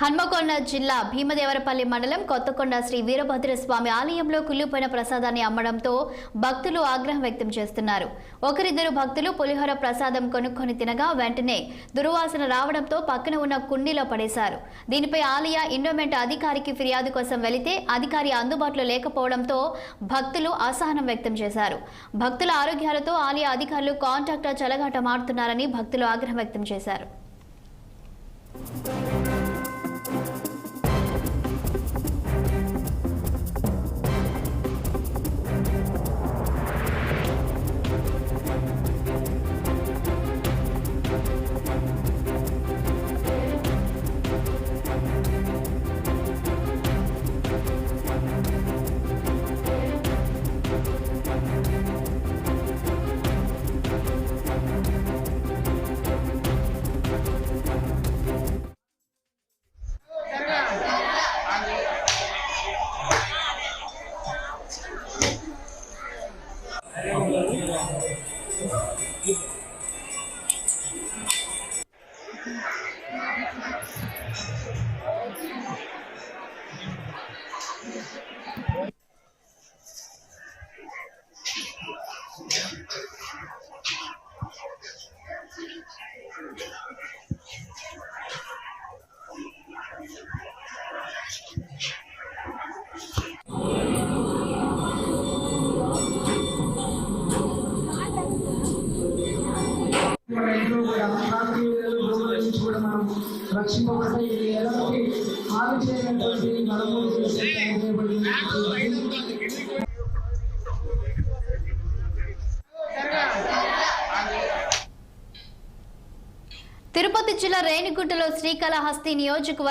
హన్మకొండ జిల్లా భీమదేవరపల్లి మండలం కొత్తకొండ శ్రీ వీరభద్రస్వామి ఆలయంలో కుళ్ళిపోయిన ప్రసాదాన్ని అమ్మడంతో భక్తులు ఆగ్రహం వ్యక్తం చేస్తున్నారు. ఒకరిద్దరు భక్తులు పులిహోర ప్రసాదం కొనుక్కొని తినగా వెంటనే దుర్వాసన రావడంతో పక్కన ఉన్న కుండీలో పడేశారు. దీనిపై ఆలయ ఇండోమెంట్ అధికారికి ఫిర్యాదు కోసం వెళితే అధికారి అందుబాటులో లేకపోవడంతో భక్తులు అసహనం వ్యక్తం చేశారు. భక్తుల ఆరోగ్యాలతో ఆలయ అధికారులు కాంట్రాక్టర్ చెలగాట మారుతున్నారని భక్తులు ఆగ్రహం వ్యక్తం చేశారు. Yeah. మన ఇంట్లో కూడా ఆత్మీయులు దూరం నుంచి కూడా మనం రక్షింపబడి ఎలాంటి హాని చేయనటువంటి నలుగురు తిరుపతి జిల్లా రేణిగుంటలో శ్రీకాళహస్తి నియోజకవర్గ